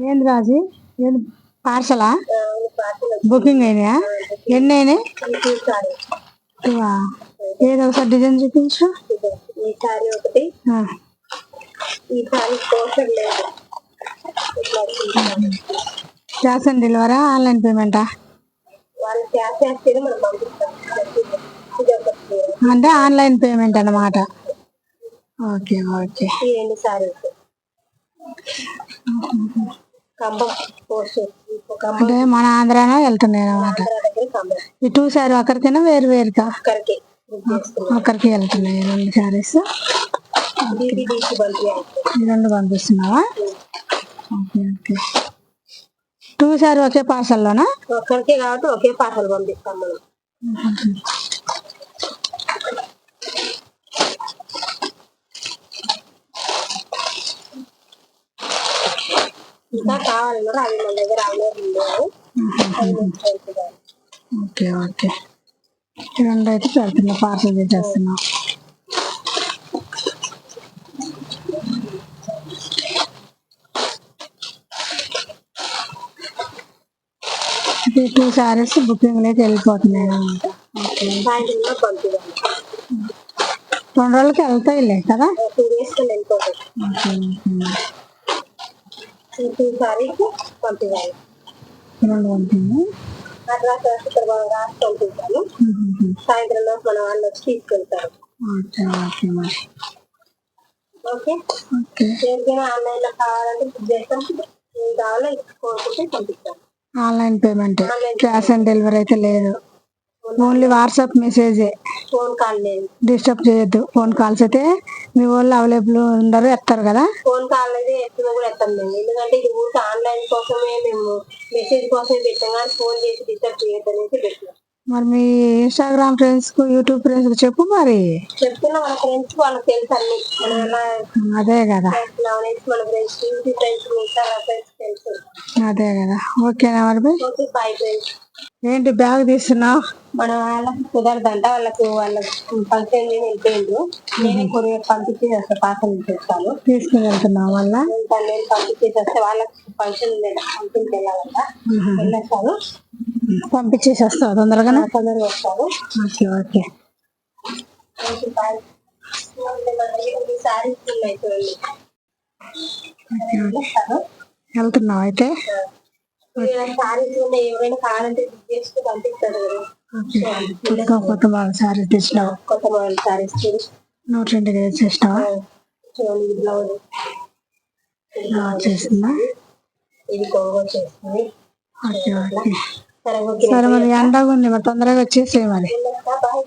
ఏంది రాజు? ఏంది పార్సలా బుకింగ్ అయినాయా? ఎన్ని అయినాయి. ఏదో ఒకసారి డిజైన్ చూపించు. ఈ సారీ ఒకటి. ఈ సారీ లేదు. క్యాష్ ఆన్ డెలివరా ఆన్లైన్ పేమెంటా? అంటే ఆన్లైన్ పేమెంట్ అన్నమాట. Okay okay. కంబం అంటే మన ఆంధ్రాలో వెళ్తున్నాయి ఆంధ్ర దగ్గర కంబం ఈ టూ సారీ ఒకరికైనా వేరు వేరుగా. ఒకరికి వెళ్తున్నాయి రెండు ఈ రెండు పంపిస్తున్నావా? Okay okay. టూ సారీ ఒకే పార్సల్లోనా? ఒక్కరికి కాబట్టి ఒకే పార్సల్ పంపిస్తాం మనం ఇంకా కావాలన్నారు అవి మన దగ్గర అవైలబుల్. Okay okay. రెండు అయితే పెడుతున్నా పార్సల్ చేసేస్తున్నాం. టూ సారీస్ బుకింగ్ లేక వెళ్ళిపోతున్నాయి. పంపించాలి రెండు రోజులకి వెళ్తాయిలే కదా? టూ సారీకి పంపించాలి రెండు పంపింది అడ్రస్ రాసి తర్వాత రాసి పంపిస్తాను సాయంత్రంలో మన వాళ్ళు వచ్చి తీసుకెళ్తారు. ఓకే ఆన్లైన్లో కావాలంటే బుక్ చేస్తాం. కావాలో కోరుకుంటే పంపిస్తాం. Online payment. Cash on delivery అయితే లేదు. ఓన్లీ వాట్సాప్ మెసేజే. ఫోన్ కాల్ లేదు. డిస్టర్బ్ చేయొద్దు. ఫోన్ కాల్స్ అయితే మీ వాళ్ళు అవైలబుల్ ఉండరు ఎత్తారు కదా? ఫోన్ కాల్ అయితే ఎత్తున కూడా ఎత్తాం మేము. ఎందుకంటే ఇది ఊరికి ఆన్లైన్ కోసమే మేము మెసేజ్ కోసమే పెట్టాం కానీ ఫోన్ చేసి డిస్టర్బ్ చేయొద్దు అనేసి పెట్టినాం. మరి మీ ఇన్స్టాగ్రామ్ ఫ్రెండ్స్కు యూట్యూబ్ ఫ్రెండ్స్కు చెప్పు మరి. చెప్తున్నా మన ఫ్రెండ్స్ వాళ్ళకి తెలుసు అన్ని. అదే కదా. మన ఫ్రెండ్స్ యూట్యూబ్ ఫ్రెండ్స్ మిగతా ఫ్రెండ్స్ తెలుసు. అదే కదా. ఓకేనా మరి బాయ్ ఫ్రెండ్స్ ఏంటి బ్యాగ్ తీస్తున్నావు మన వాళ్ళకి కుదరదంట వాళ్ళకి వాళ్ళ ఫంక్షన్ నేను వెళ్ళిపోయిండ్రు. నేనే కొరియర్ పంపించి వస్తా పార్సల్ చేస్తాను. తీసుకుని వెళ్తున్నావు వల్ల తను నేను పంపించేసి వస్తే వాళ్ళకి ఫంక్షన్ ఫంక్షన్కి వెళ్ళాలంట. వెళ్ళేస్తాను. పంపించేసి వస్తావు తొందరగానే తొందరగా వస్తాను. Okay okay. వెళ్తున్నావు అయితే? శారీస్ ఉన్నాయి ఎవరైనా కావాలంటే బుక్ చేసుకుని పంపిస్తారు కదా. కొత్త తెచ్చినావు? కొత్త మోడల్ శారీస్ నూట రెండు చూడండి ఇది బ్లౌజ్. చేసిందా ఇది కొంగు వచ్చేస్తుంది ఓకే ఓకే. సరే మరి ఎండగా ఉంది మరి తొందరగా వచ్చేసేయి మరి. బాయ్.